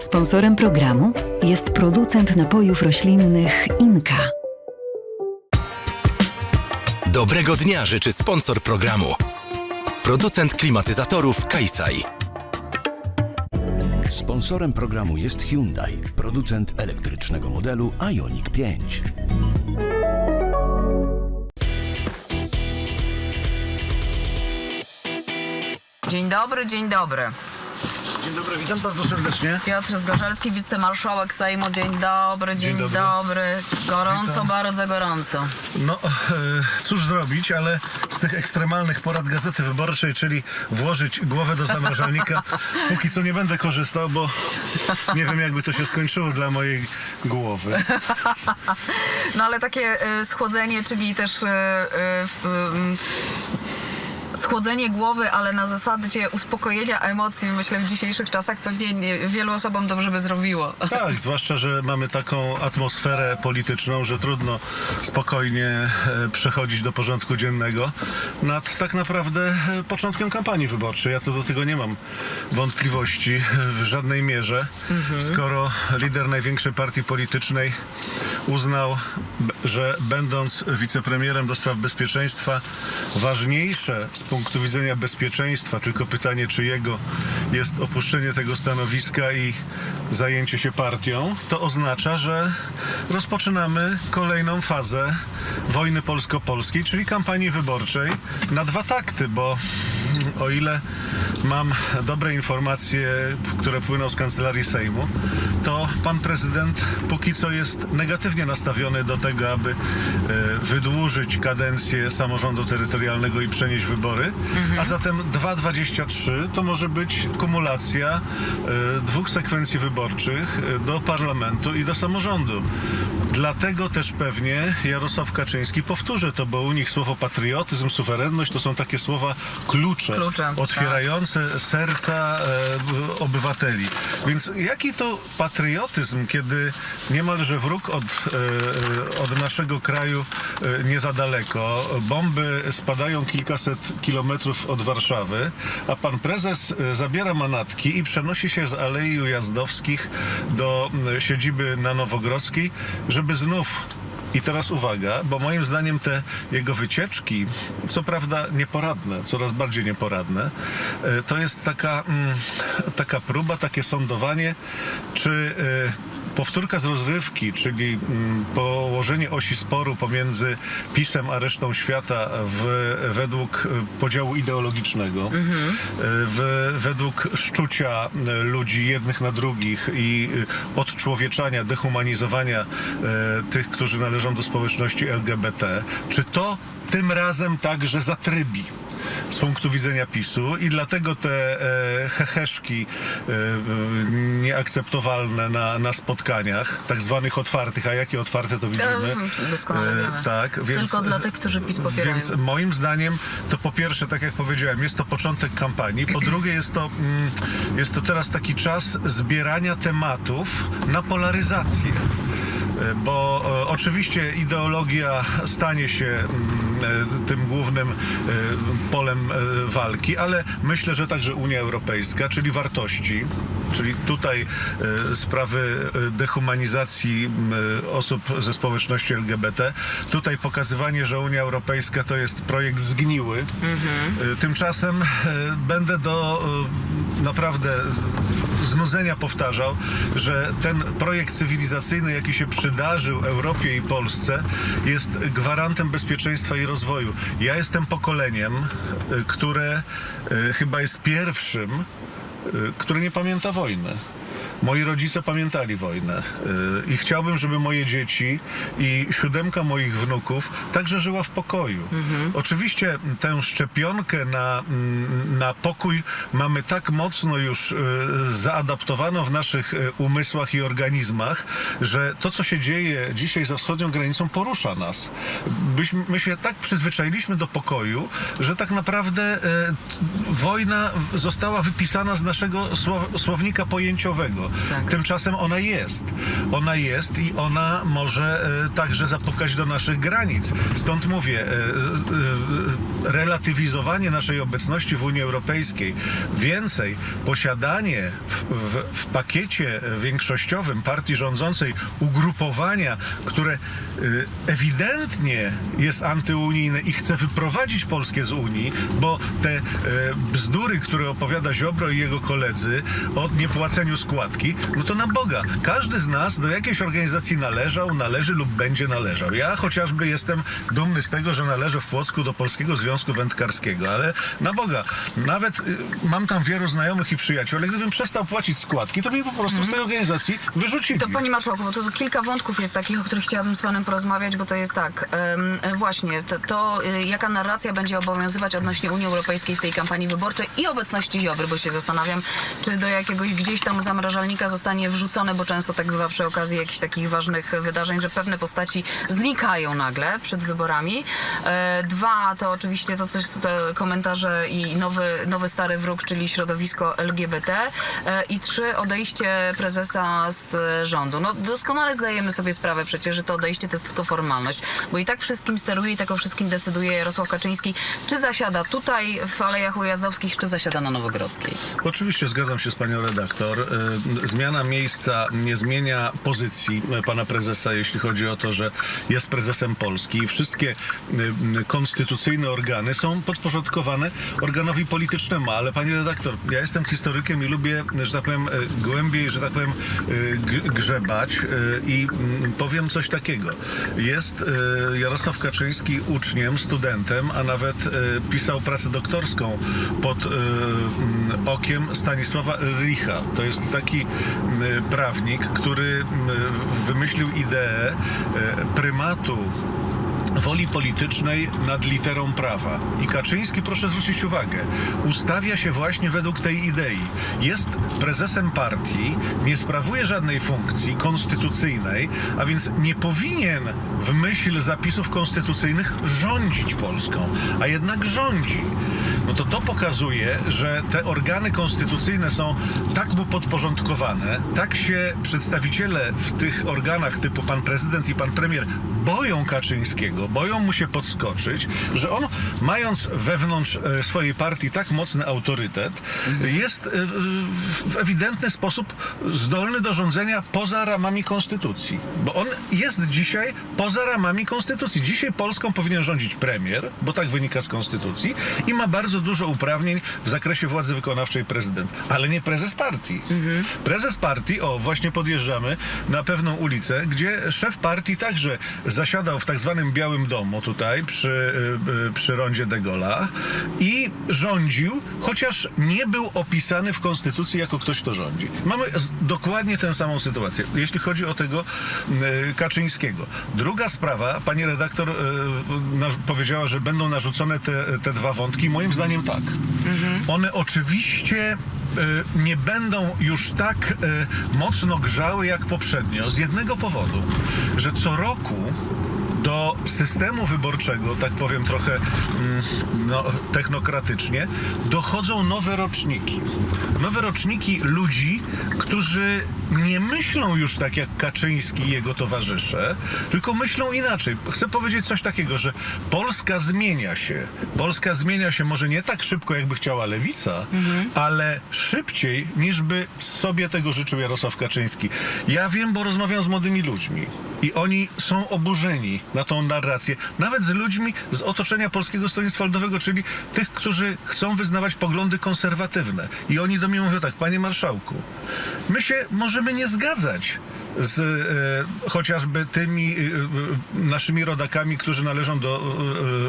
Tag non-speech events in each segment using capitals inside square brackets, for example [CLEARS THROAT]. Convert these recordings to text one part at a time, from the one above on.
Sponsorem programu jest producent napojów roślinnych Inka. Dobrego dnia życzy sponsor programu. Producent klimatyzatorów Kajsaj. Sponsorem programu jest Hyundai, producent elektrycznego modelu Ioniq 5. Dzień dobry, dzień dobry. Dobry, witam bardzo serdecznie. Piotr Zgorzelski, wicemarszałek Sejmu. Dzień dobry, dzień, Dzień dobry. dobry. Gorąco, Witam. bardzo gorąco. No, e, cóż zrobić, ale z tych ekstremalnych porad Gazety Wyborczej, czyli włożyć głowę do zamrażalnika, [LAUGHS] póki co nie będę korzystał, bo nie wiem, jakby to się skończyło dla mojej głowy. [LAUGHS] No ale takie y, schłodzenie, czyli też w, schłodzenie głowy, ale na zasadzie uspokojenia emocji, myślę w dzisiejszych czasach pewnie nie, wielu osobom dobrze by zrobiło. Tak, zwłaszcza, że mamy taką atmosferę polityczną, że trudno spokojnie e, przechodzić do porządku dziennego nad tak naprawdę e, początkiem kampanii wyborczej. Ja co do tego nie mam wątpliwości e, w żadnej mierze, skoro lider największej partii politycznej uznał, że będąc wicepremierem do spraw bezpieczeństwa, ważniejsze z punktu widzenia bezpieczeństwa, tylko pytanie, czy jego jest opuszczenie tego stanowiska i zajęcie się partią, to oznacza, że rozpoczynamy kolejną fazę wojny polsko-polskiej, czyli kampanii wyborczej na dwa takty, bo o ile mam dobre informacje, które płyną z kancelarii Sejmu, to pan prezydent póki co jest negatywnie nastawiony do tego, aby e, wydłużyć kadencję samorządu terytorialnego i przenieść wybory, a zatem 2,23 to może być kumulacja e, dwóch sekwencji wyborczych e, do parlamentu i do samorządu. Dlatego też pewnie Jarosław Kaczyński powtórzy to, bo u nich słowo patriotyzm, suwerenność to są takie słowa klucze, Klucze, tak. otwierające serca e, obywateli. Więc jaki to patriotyzm, kiedy niemalże wróg od, e, od naszego kraju e, nie za daleko, bomby spadają kilkaset kilometrów od Warszawy, a pan prezes e, zabiera manatki i przenosi się z Alei Ujazdowskich do e, siedziby na Nowogrodzkiej, żeby znów i teraz uwaga, bo moim zdaniem te jego wycieczki, co prawda nieporadne, coraz bardziej nieporadne, e, to jest taka, mm, taka próba, takie sądowanie, czy e, powtórka z rozrywki, czyli mm, położenie osi sporu pomiędzy PiSem a resztą świata w, według e, podziału ideologicznego, e, w, według szczucia e, ludzi jednych na drugich i odczłowieczania, dehumanizowania tych, którzy należą do społeczności LGBT, czy to tym razem także zatrybi? Z punktu widzenia PiSu i dlatego te e, heheszki e, e, nieakceptowalne na, na spotkaniach, tak zwanych otwartych, a jakie otwarte to widzimy. E, doskonale wiemy. tak, więc, Tylko dla tych, którzy PiS popierają. Więc moim zdaniem to po pierwsze, tak jak powiedziałem, jest to początek kampanii, po drugie jest to, mm, jest to teraz taki czas zbierania tematów na polaryzację. E, Bo e, oczywiście ideologia stanie się mm, e, tym głównym e, polem e, walki, ale myślę, że także Unia Europejska, czyli wartości, czyli tutaj e, sprawy e, dehumanizacji e, osób ze społeczności LGBT, tutaj pokazywanie, że Unia Europejska to jest projekt zgniły. E, Tymczasem będę do naprawdę znudzenia powtarzał, że ten projekt cywilizacyjny, jaki się przydarzył Europie i Polsce, jest gwarantem bezpieczeństwa i rozwoju. Ja jestem pokoleniem, które chyba jest pierwszym, e, które nie pamięta wojny. Moi rodzice pamiętali wojnę yy, i chciałbym, żeby moje dzieci i siódemka moich wnuków także żyła w pokoju. Oczywiście tę szczepionkę na, mm, na pokój mamy tak mocno już yy, zaadaptowaną w naszych yy, umysłach i organizmach, że to, co się dzieje dzisiaj za wschodnią granicą, porusza nas. Byśmy, my się tak przyzwyczailiśmy do pokoju, że tak naprawdę wojna została wypisana z naszego słow, słownika pojęciowego. Tak. Tymczasem ona jest. Ona jest i ona może e, także zapukać do naszych granic. Stąd mówię, e, e, relatywizowanie naszej obecności w Unii Europejskiej, więcej posiadanie w, w, w pakiecie większościowym partii rządzącej ugrupowania, które ewidentnie jest antyunijne i chce wyprowadzić Polskę z Unii, bo te bzdury, które opowiada Ziobro i jego koledzy o niepłaceniu składki, no to na Boga. Każdy z nas do jakiejś organizacji należał, należy lub będzie należał. Ja chociażby jestem dumny z tego, że należę w Płocku do Polskiego Związku Wędkarskiego, ale na Boga, nawet y, mam tam wielu znajomych i przyjaciół, ale gdybym przestał płacić składki, to mnie po prostu z tej organizacji wyrzucili. To Panie Marszałku, bo to, kilka wątków jest takich, o których chciałabym z Panem porozmawiać, bo to jest tak, e, właśnie, to, to y, jaka narracja będzie obowiązywać odnośnie Unii Europejskiej w tej kampanii wyborczej i obecności Ziobry, bo się zastanawiam, czy do jakiegoś gdzieś tam zostanie wrzucone, bo często tak bywa przy okazji jakichś takich ważnych wydarzeń, że pewne postaci znikają nagle przed wyborami. E, Dwa, to oczywiście to coś, te komentarze i nowy, nowy stary wróg, czyli środowisko LGBT. E, I trzy, odejście prezesa z rządu. No doskonale zdajemy sobie sprawę przecież, że to odejście to jest tylko formalność, bo i tak wszystkim steruje i tak o wszystkim decyduje Jarosław Kaczyński. Czy zasiada tutaj w Alejach Ujazdowskich, czy zasiada na Nowogrodzkiej? Oczywiście zgadzam się z panią redaktor. Zmiana miejsca nie zmienia pozycji y, pana prezesa, jeśli chodzi o to, że jest prezesem Polski. Wszystkie y, konstytucyjne organy są podporządkowane organowi politycznemu. Ale pani redaktor, ja jestem historykiem i lubię, że tak powiem, y, głębiej, że tak powiem, grzebać i powiem coś takiego. Jest Jarosław Kaczyński uczniem, studentem, a nawet pisał pracę doktorską pod okiem Stanisława Richa. To jest taki y, prawnik, który y, wymyślił ideę y, prymatu woli politycznej nad literą prawa. I Kaczyński, proszę zwrócić uwagę, ustawia się właśnie według tej idei. Jest prezesem partii, nie sprawuje żadnej funkcji konstytucyjnej, a więc nie powinien w myśl zapisów konstytucyjnych rządzić Polską, a jednak rządzi. No to to pokazuje, że te organy konstytucyjne są tak mu podporządkowane, tak się przedstawiciele w tych organach typu pan prezydent i pan premier boją Kaczyńskiego, boją mu się podskoczyć, że on mając wewnątrz e, swojej partii tak mocny autorytet, jest e, w- w ewidentny sposób zdolny do rządzenia poza ramami konstytucji. Bo on jest dzisiaj poza ramami konstytucji. Dzisiaj Polską powinien rządzić premier, bo tak wynika z konstytucji i ma bardzo dużo uprawnień w zakresie władzy wykonawczej prezydent, ale nie prezes partii. Prezes partii, o właśnie podjeżdżamy na pewną ulicę, gdzie szef partii także zasiadał w tak zwanym Białym Domu tutaj przy, y, przy rondzie de i rządził, chociaż nie był opisany w konstytucji jako ktoś, kto rządzi. Mamy dokładnie tę samą sytuację, jeśli chodzi o tego y, Kaczyńskiego. Druga sprawa, pani redaktor y, powiedziała, że będą narzucone te, te dwa wątki. Moim zdaniem tak. One oczywiście y, nie będą już tak y, mocno grzały jak poprzednio z jednego powodu, że co roku do systemu wyborczego, tak powiem trochę mm, no, technokratycznie, dochodzą nowe roczniki. Nowe roczniki ludzi, którzy nie myślą już tak jak Kaczyński i jego towarzysze, tylko myślą inaczej. Chcę powiedzieć coś takiego, że Polska zmienia się. Polska zmienia się może nie tak szybko, jakby chciała lewica, ale szybciej niż by sobie tego życzył Jarosław Kaczyński. Ja wiem, bo rozmawiam z młodymi ludźmi i oni są oburzeni na tą narrację, nawet z ludźmi z otoczenia Polskiego Stronnictwa Ludowego, czyli tych, którzy chcą wyznawać poglądy konserwatywne. I oni do mnie mówią tak, panie marszałku, my się możemy nie zgadzać z e, chociażby tymi e, e, naszymi rodakami, którzy należą do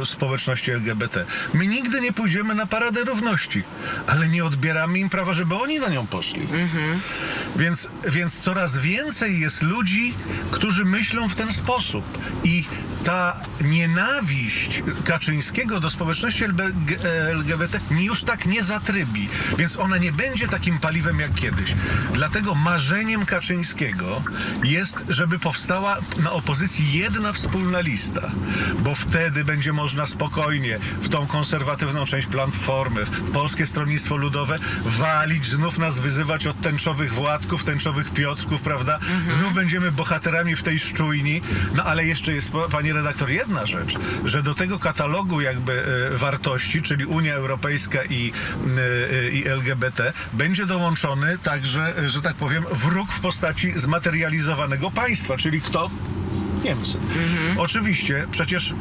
e, społeczności LGBT. My nigdy nie pójdziemy na Paradę Równości, ale nie odbieramy im prawa, żeby oni na nią poszli. Więc, więc coraz więcej jest ludzi, którzy myślą w ten sposób. I ta nienawiść Kaczyńskiego do społeczności LGBT nie już tak nie zatrybi, więc ona nie będzie takim paliwem jak kiedyś. Dlatego marzeniem Kaczyńskiego jest, żeby powstała na opozycji jedna wspólna lista, bo wtedy będzie można spokojnie w tą konserwatywną część platformy, w Polskie Stronnictwo Ludowe walić, znów nas wyzywać od tęczowych Władków, tęczowych Piotrków, prawda? Znów będziemy bohaterami w tej szczujni. No ale jeszcze jest, pani redaktor, jedna rzecz, że do tego katalogu jakby e, wartości, czyli Unia Europejska i, e, e, i LGBT, będzie dołączony także, że tak powiem, wróg w postaci zmaterializowanego państwa, czyli kto? Niemcy. Oczywiście, przecież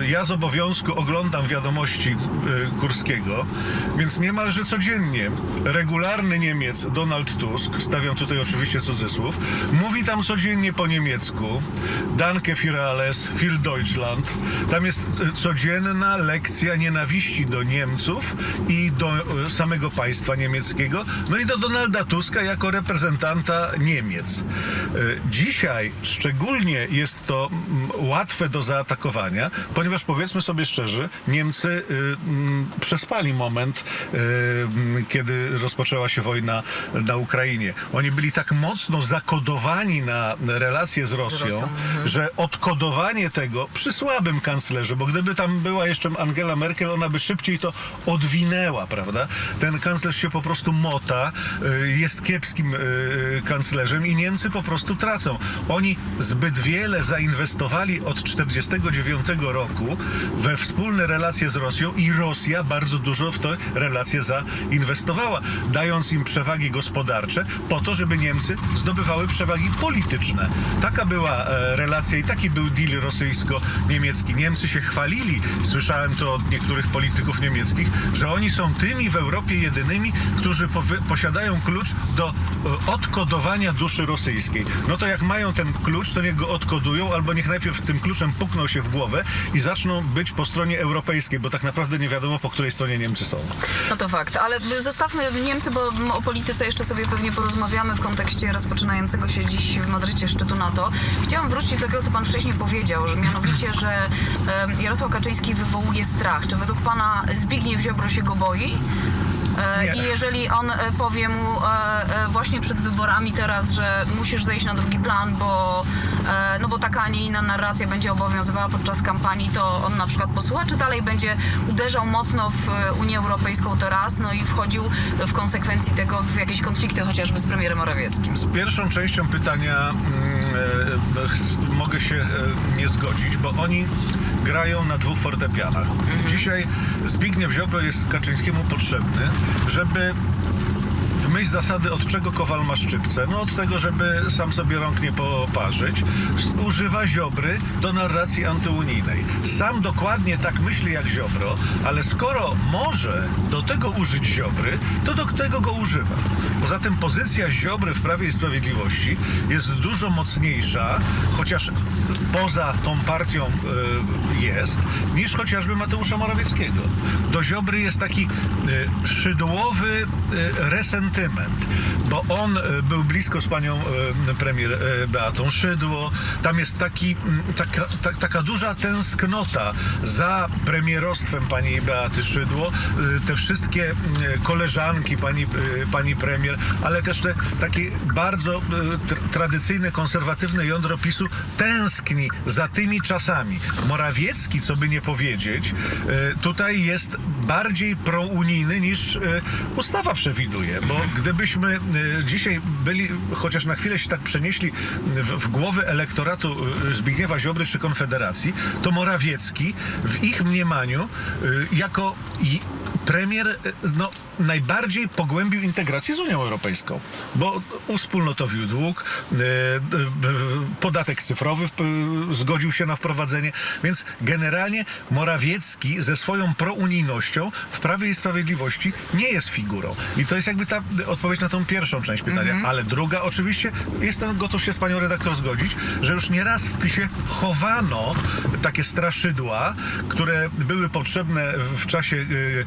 y, ja z obowiązku oglądam wiadomości Kurskiego, więc niemalże codziennie regularny Niemiec Donald Tusk, stawiam tutaj oczywiście cudzysłów, mówi tam codziennie po niemiecku Danke für alles, für Deutschland. Tam jest y, codzienna lekcja nienawiści do Niemców i do samego państwa niemieckiego, no i do Donalda Tuska jako reprezentanta Niemiec. Dzisiaj szczególnie jest to mm, łatwe do zaatakowania, ponieważ powiedzmy sobie szczerze, Niemcy y, mm, przespali moment, y, mm, kiedy rozpoczęła się wojna na Ukrainie. Oni byli tak mocno zakodowani na relacje z Rosją, Rosją, że odkodowanie tego przy słabym kanclerze, bo gdyby tam była jeszcze Angela Merkel, ona by szybciej to odwinęła, prawda? Ten kanclerz się po prostu mota, y, jest kiepskim kanclerzem i Niemcy po prostu tracą. Oni zbyt wiele zainwestowali od 1949 roku we wspólne relacje z Rosją i Rosja bardzo dużo w te relacje zainwestowała, dając im przewagi gospodarcze po to, żeby Niemcy zdobywały przewagi polityczne. Taka była e, relacja i taki był deal rosyjsko-niemiecki. Niemcy się chwalili, słyszałem to od niektórych polityków niemieckich, że oni są tymi w Europie jedynymi, którzy posiadają klucz do e, odkodowania duszy rosyjskiej. No to jak mają ten klucz, to niech go odkodują, albo niech najpierw tym kluczem pukną się w głowę i zaczną być po stronie europejskiej, bo tak naprawdę nie wiadomo, po której stronie Niemcy są. No to fakt, ale zostawmy Niemcy, bo o polityce jeszcze sobie pewnie porozmawiamy w kontekście rozpoczynającego się dziś w Madrycie szczytu NATO. Chciałam wrócić do tego, co pan wcześniej powiedział, że mianowicie, że Jarosław Kaczyński wywołuje strach. Czy według pana Zbigniew Ziobro się go boi? E, Nie. I jeżeli on e, powie mu e, właśnie przed wyborami teraz, że musisz zejść na drugi plan, bo, no bo taka, a nie inna narracja będzie obowiązywała podczas kampanii, to on na przykład posłucha, czy dalej będzie uderzał mocno w Unię Europejską teraz, no i wchodził w konsekwencji tego w jakieś konflikty chociażby z premierem Morawieckim? Z pierwszą częścią pytania mm, mogę się nie zgodzić, bo oni grają na dwóch fortepianach. Dzisiaj Zbigniew Ziobro jest Kaczyńskiemu potrzebny, żeby myśl zasady od czego kowal ma szczypce? No od tego, żeby sam sobie rąk nie poparzyć. Używa Ziobry do narracji antyunijnej. Sam dokładnie tak myśli jak Ziobro, ale skoro może do tego użyć Ziobry, to do tego go używa. Poza tym pozycja Ziobry w Prawie i Sprawiedliwości jest dużo mocniejsza, chociaż poza tą partią y, jest, niż chociażby Mateusza Morawieckiego. Do Ziobry jest taki y, szydłowy y, resentyment, bo on y, był blisko z panią y, premier y, Beatą Szydło. Tam jest taki, taka, ta, taka duża tęsknota za premierostwem pani Beaty Szydło. Te wszystkie koleżanki pani, pani premier, ale też te takie bardzo tr- tradycyjne, konserwatywne jądro PiSu tęskni za tymi czasami. Morawiecki, co by nie powiedzieć, tutaj jest bardziej prounijny niż ustawa przewiduje, bo gdybyśmy y, dzisiaj byli, chociaż na chwilę się tak przenieśli w, w głowy elektoratu y, Zbigniewa Ziobry czy Konfederacji, to Morawiecki w ich mniemaniu y, jako premier no, najbardziej pogłębił integrację z Unią Europejską, bo uwspólnotowił dług, y, y, podatek cyfrowy zgodził się na wprowadzenie, więc generalnie Morawiecki ze swoją prounijnością w Prawie i Sprawiedliwości nie jest figurą. I to jest jakby ta odpowiedź na tą pierwszą część pytania. Ale druga oczywiście, jestem gotów się z panią redaktor zgodzić, że już nieraz w PiSie chowano takie straszydła, które były potrzebne w czasie y,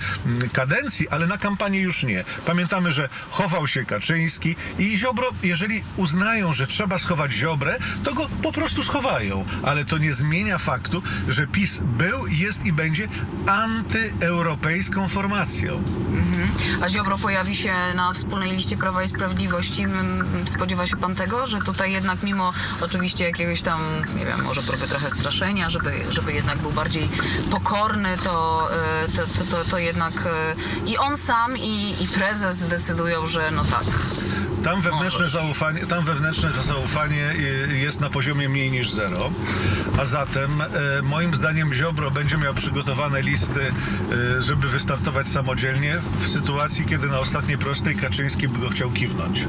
kadencji, ale na kampanii kampanii już nie. Pamiętamy, że chował się Kaczyński i Ziobro, jeżeli uznają, że trzeba schować Ziobrę, to go po prostu schowają. Ale to nie zmienia faktu, że PiS był, jest i będzie antyeuropejską formacją. A Ziobro pojawi się na wspólnej liście Prawa i Sprawiedliwości. Spodziewa się pan tego, że tutaj jednak mimo oczywiście jakiegoś tam, nie wiem, może próby trochę straszenia, żeby, żeby jednak był bardziej pokorny, to, y, to, to, to, jednak y, i on sam i, i prezes zdecydują, że no tak. Tam wewnętrzne, zaufanie, tam wewnętrzne zaufanie y, jest na poziomie mniej niż zero, a zatem e, moim zdaniem Ziobro będzie miał przygotowane listy, e, żeby wystartować samodzielnie w sytuacji, kiedy na ostatniej prostej Kaczyński by go chciał kiwnąć.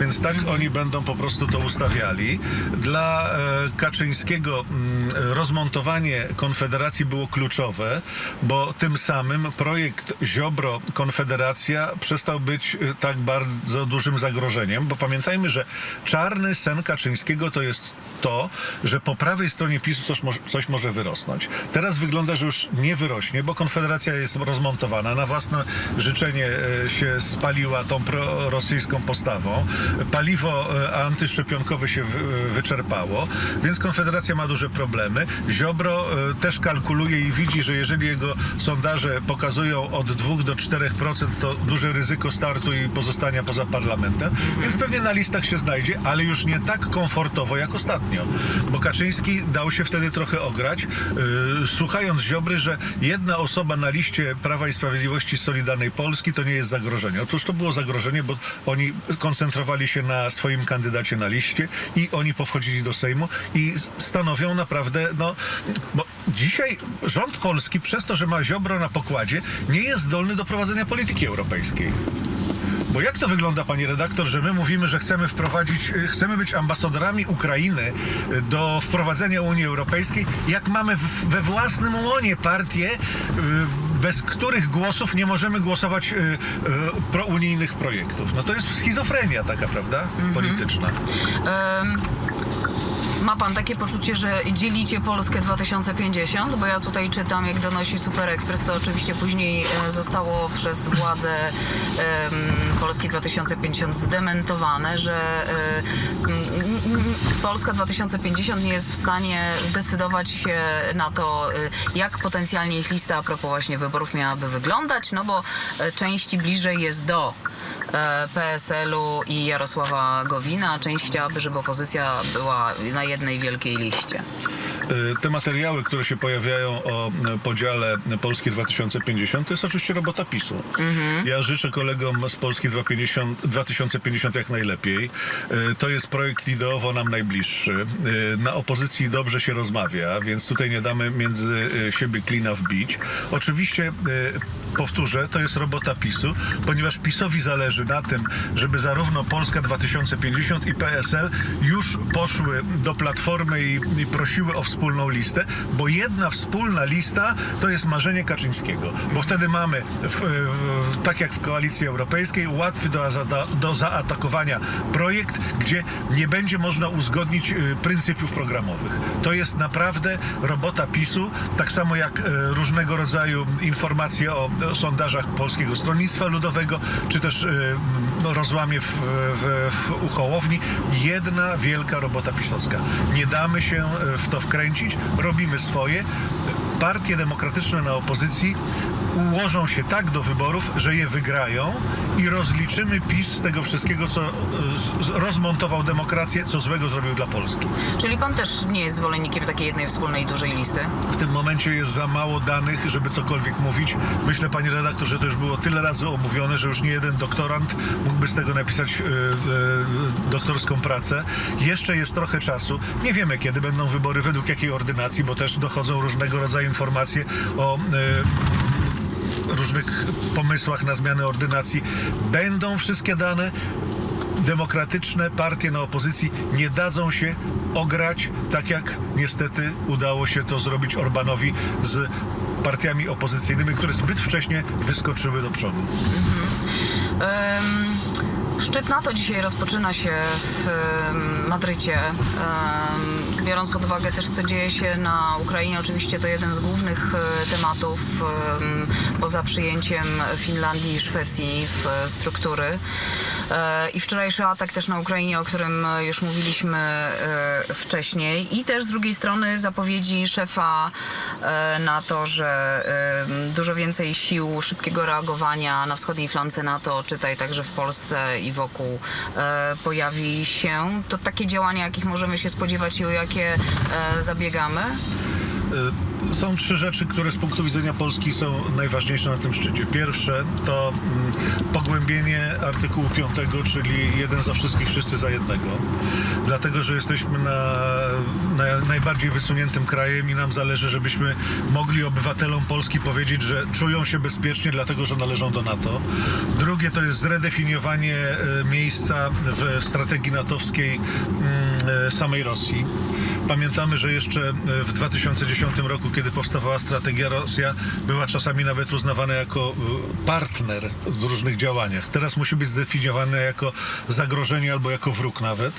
Więc tak oni będą po prostu to ustawiali. Dla e, Kaczyńskiego mm, rozmontowanie Konfederacji było kluczowe, bo tym samym projekt Ziobro Konfederacja przestał być tak bardzo dużym zagrożeniem, bo pamiętajmy, że czarny sen Kaczyńskiego to jest to, że po prawej stronie PiSu coś, może- coś może wyrosnąć. Teraz wygląda, że już nie wyrośnie, bo Konfederacja jest rozmontowana, na własne życzenie e, się spaliła tą prorosyjską postawą. Paliwo e, antyszczepionkowe się wy- wyczerpało, więc Konfederacja ma duże problemy. Ziobro e, też kalkuluje i widzi, że jeżeli jego sondaże pokazują od 2 do 4%, to duże ryzyko startu i pozostania poza parlamentem, więc pewnie na listach się znajdzie, ale już nie tak komfortowo jak ostatnio, bo Kaczyński dał się wtedy trochę ograć, yy, słuchając Ziobry, że jedna osoba na liście Prawa i Sprawiedliwości Solidarnej Polski to nie jest zagrożenie. Otóż to było zagrożenie, bo oni koncentrowali się na swoim kandydacie na liście i oni powchodzili do Sejmu i stanowią naprawdę, no, bo dzisiaj rząd polski przez to, że ma Ziobro na pokładzie, nie jest zdolny do prowadzenia polityki europejskiej. Bo jak to wygląda, pani redaktor, że my mówimy, że chcemy wprowadzić, y, chcemy być ambasadorami Ukrainy y, do wprowadzenia Unii Europejskiej, jak mamy w, we własnym łonie partie, y, bez których głosów nie możemy głosować prounijnych projektów. No to jest schizofrenia taka, prawda? Polityczna. Em, Ma pan takie poczucie, że dzielicie Polskę 2050? Bo ja tutaj czytam, jak donosi Super Express, to oczywiście później e, zostało przez władze Polski 2050 zdementowane, że e, Polska 2050 nie jest w stanie zdecydować się na to, e, jak potencjalnie ich lista a propos właśnie wyborów miałaby wyglądać, no bo części bliżej jest do PSL-u i Jarosława Gowina, część chciałaby, żeby opozycja była na jednej wielkiej liście. Y, Te materiały, które się pojawiają o y, podziale Polski 2050, to jest oczywiście robota PiSu. Ja życzę kolegom z Polski 2050, 2050 jak najlepiej. Y, To jest projekt ideowo nam najbliższy. Na opozycji dobrze się rozmawia, więc tutaj nie damy między siebie klina wbić. Oczywiście powtórzę, to jest robota PiSu, ponieważ PiSowi zależy na tym, żeby zarówno Polska 2050 i PSL już poszły do Platformy i, i prosiły o wspólną listę, bo jedna wspólna lista to jest marzenie Kaczyńskiego, bo wtedy mamy, w, w, tak jak w Koalicji Europejskiej, łatwy do, do zaatakowania projekt, gdzie nie będzie można uzgodnić y, pryncypiów programowych. To jest naprawdę robota PiSu, tak samo jak y, różnego rodzaju informacje o, o sondażach Polskiego Stronnictwa Ludowego, czy też y, no, rozłamie w, w, w Uchołowni. Jedna wielka robota pisowska. Nie damy się w to wkręcić, robimy swoje. Partie demokratyczne na opozycji ułożą się tak do wyborów, że je wygrają i rozliczymy PiS z tego wszystkiego, co z- rozmontował demokrację, co złego zrobił dla Polski. Czyli pan też nie jest zwolennikiem takiej jednej wspólnej dużej listy? W tym momencie jest za mało danych, żeby cokolwiek mówić. Myślę, panie redaktor, że to już było tyle razy omówione, że już nie jeden doktorant mógłby z tego napisać y, y, doktorską pracę. Jeszcze jest trochę czasu. Nie wiemy, kiedy będą wybory, według jakiej ordynacji, bo też dochodzą różnego rodzaju informacje o y, różnych pomysłach na zmianę ordynacji. Będą wszystkie dane. Demokratyczne partie na opozycji nie dadzą się ograć, tak jak niestety udało się to zrobić Orbanowi z partiami opozycyjnymi, które zbyt wcześnie wyskoczyły do przodu. Em, Szczyt NATO dzisiaj rozpoczyna się w Madrycie. Biorąc pod uwagę też, co dzieje się na Ukrainie, oczywiście to jeden z głównych e, tematów em, poza przyjęciem Finlandii i Szwecji w e, struktury. E, I wczorajszy atak też na Ukrainie, o którym już mówiliśmy wcześniej. I też z drugiej strony zapowiedzi szefa na to, że dużo więcej sił szybkiego reagowania na wschodniej flance NATO, czytaj także w Polsce i wokół, pojawi się. To takie działania, jakich możemy się spodziewać i o jakie e, zabiegamy? Są trzy rzeczy, które z punktu widzenia Polski są najważniejsze na tym szczycie. Pierwsze to mm, pogłębienie artykułu 5, czyli jeden za wszystkich, wszyscy za jednego. Dlatego, że jesteśmy na, na najbardziej wysuniętym krajem i nam zależy, żebyśmy mogli obywatelom Polski powiedzieć, że czują się bezpiecznie, dlatego, że należą do NATO. Drugie to jest zredefiniowanie e, miejsca w strategii natowskiej mm, e, samej Rosji. Pamiętamy, że jeszcze e, w 2010 roku, kiedy powstawała strategia, Rosja była czasami nawet uznawana jako e, partner w różnych działaniach. Teraz musi być zdefiniowana jako zagrożenie albo jako wróg nawet.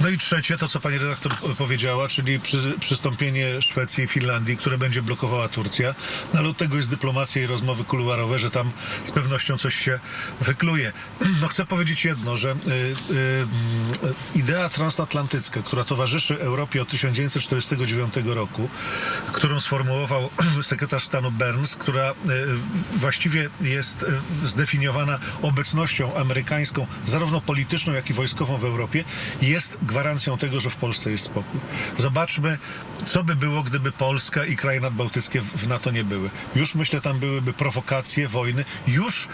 No i trzecie, to co pani redaktor powiedziała, czyli przy, przystąpienie Szwecji i Finlandii, które będzie blokowała Turcja. No ale od tego jest dyplomacja i rozmowy kuluarowe, że tam z pewnością coś się wykluje. No chcę powiedzieć jedno, że y, y, y, idea transatlantycka, która towarzyszy Europie od 1949 roku, którą sformułował [CLEARS THROAT] sekretarz stanu Burns, która y, właściwie jest y, zdefiniowana obecnością amerykańską, zarówno polityczną, jak i wojskową w Europie, jest gwarancją tego, że w Polsce jest spokój. Zobaczmy, co by było, gdyby Polska i kraje nadbałtyckie w NATO nie były. Już myślę, tam byłyby prowokacje, wojny. Już y,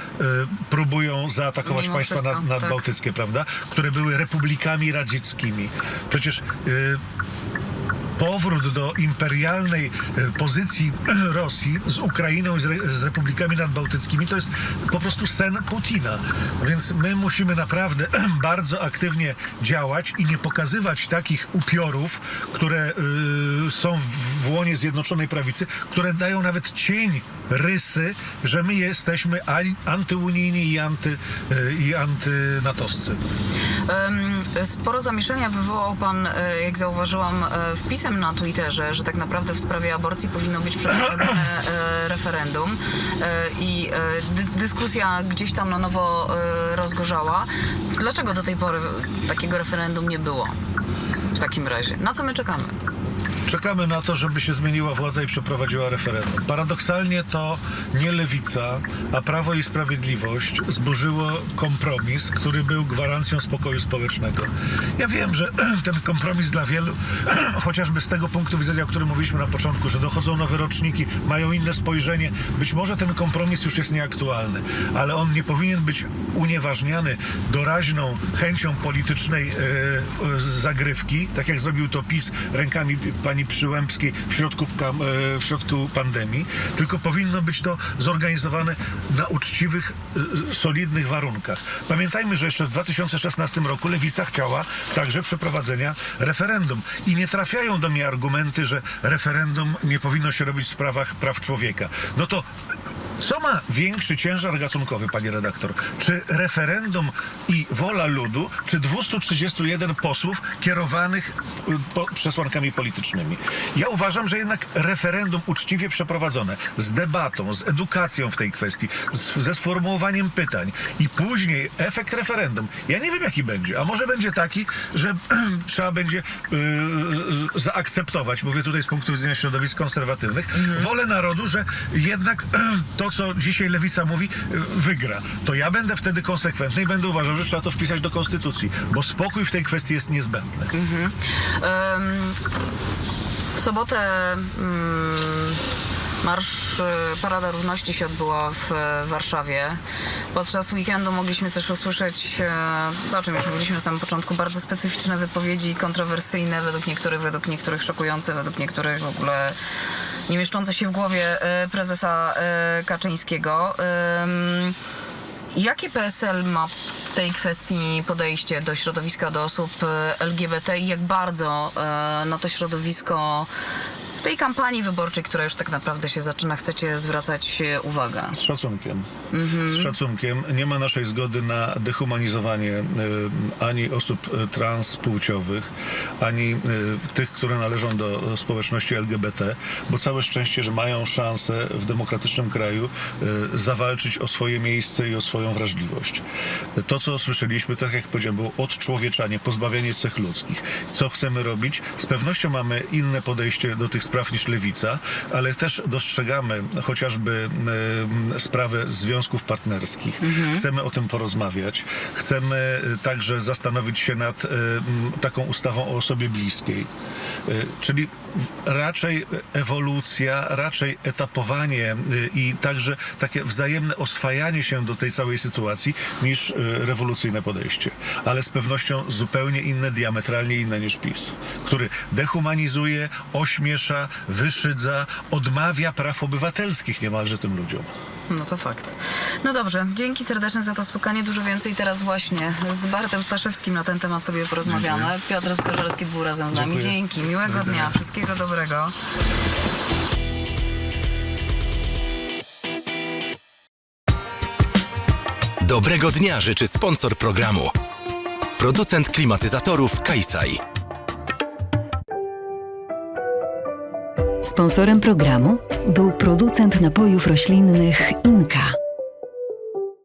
próbują zaatakować Mimo państwa wszystko, nad, tak. nadbałtyckie, prawda? Które były republikami radzieckimi. Przecież y, powrót do imperialnej e, pozycji [CLEARS THROAT] Rosji z Ukrainą i z, re, z republikami nadbałtyckimi to jest po prostu sen Putina. Więc my musimy naprawdę [CLEARS THROAT] bardzo aktywnie działać i nie pokazywać takich upiorów, które y, są w łonie Zjednoczonej Prawicy, które dają nawet cień rysy, że my jesteśmy antyunijni i, anty, y, i antynatowscy. Sporo zamieszania wywołał pan, e, jak zauważyłam, e, wpisem na Twitterze, że tak naprawdę w sprawie aborcji powinno być przeprowadzone e, referendum E, i e, dy- dyskusja gdzieś tam na nowo e, rozgorzała. Dlaczego do tej pory takiego referendum nie było? W takim razie. Na co my czekamy? Czekamy na to, żeby się zmieniła władza i przeprowadziła referendum. Paradoksalnie to nie lewica, a Prawo i Sprawiedliwość zburzyło kompromis, który był gwarancją spokoju społecznego. Ja wiem, że [CLEARS THROAT] ten kompromis dla wielu, [CLEARS THROAT] chociażby z tego punktu widzenia, o którym mówiliśmy na początku, że dochodzą nowe roczniki, mają inne spojrzenie, być może ten kompromis już jest nieaktualny, ale on nie powinien być unieważniany doraźną chęcią politycznej e, zagrywki, tak jak zrobił to PiS rękami pani Przyłębskiej w środku, e, w środku pandemii, tylko powinno być to zorganizowane na uczciwych, e, solidnych warunkach. Pamiętajmy, że jeszcze w 2016 roku Lewica chciała także przeprowadzenia referendum i nie trafiają do mnie argumenty, że referendum nie powinno się robić w sprawach praw człowieka. No to co ma większy ciężar gatunkowy, panie redaktor? Czy referendum i wola ludu, czy 231 posłów kierowanych y, po, przesłankami politycznymi? Ja uważam, że jednak referendum uczciwie przeprowadzone, z debatą, z edukacją w tej kwestii, z, ze sformułowaniem pytań i później efekt referendum, ja nie wiem jaki będzie, a może będzie taki, że [CLEARS THROAT] trzeba będzie y, zaakceptować, mówię tutaj z punktu widzenia środowisk konserwatywnych, wolę narodu, że jednak [CLEARS THROAT] to, co dzisiaj lewica mówi, y, wygra. To ja będę wtedy konsekwentny i będę uważał, że trzeba to wpisać do konstytucji, bo spokój w tej kwestii jest niezbędny. Em, W sobotę mm, Marsz y, Parada Równości się odbyła w e, Warszawie. Podczas weekendu mogliśmy też usłyszeć, o czym już mówiliśmy na samym początku, bardzo specyficzne wypowiedzi, kontrowersyjne według niektórych, według niektórych szokujące, według niektórych w ogóle nie mieszczące się w głowie e, prezesa e, Kaczyńskiego. Jakie PSL ma w tej kwestii podejście do środowiska, do osób e, LGBT i jak bardzo na to środowisko w tej kampanii wyborczej, która już tak naprawdę się zaczyna, chcecie zwracać e, uwagę? Z szacunkiem. Z szacunkiem. Nie ma naszej zgody na dehumanizowanie y, ani osób y, transpłciowych, ani y, tych, które należą do społeczności LGBT, bo całe szczęście, że mają szansę w demokratycznym kraju y, zawalczyć o swoje miejsce i o swoją wrażliwość. To, co słyszeliśmy, tak jak powiedziałem, było odczłowieczanie, pozbawianie cech ludzkich. Co chcemy robić? Z pewnością mamy inne podejście do tych spraw niż lewica, ale też dostrzegamy chociażby sprawę związków partnerskich. Chcemy o tym porozmawiać. Chcemy y, także zastanowić się nad m, taką ustawą o osobie bliskiej. Y, Czyli raczej ewolucja, raczej etapowanie i także takie wzajemne oswajanie się do tej całej sytuacji niż rewolucyjne podejście. Ale z pewnością zupełnie inne, diametralnie inne niż PiS, który dehumanizuje, ośmiesza, wyszydza, odmawia praw obywatelskich niemalże tym ludziom. No to fakt. No dobrze, dzięki serdecznie za to spotkanie. Dużo więcej teraz właśnie z Bartem Staszewskim na ten temat sobie porozmawiamy. Piotr Zgorzelski był razem z nami. Dziękuję. Dzięki, miłego dnia, wszystkiego dobrego. Dobrego dnia życzy sponsor programu. Producent klimatyzatorów Kajsaj. Sponsorem programu był producent napojów roślinnych Inka.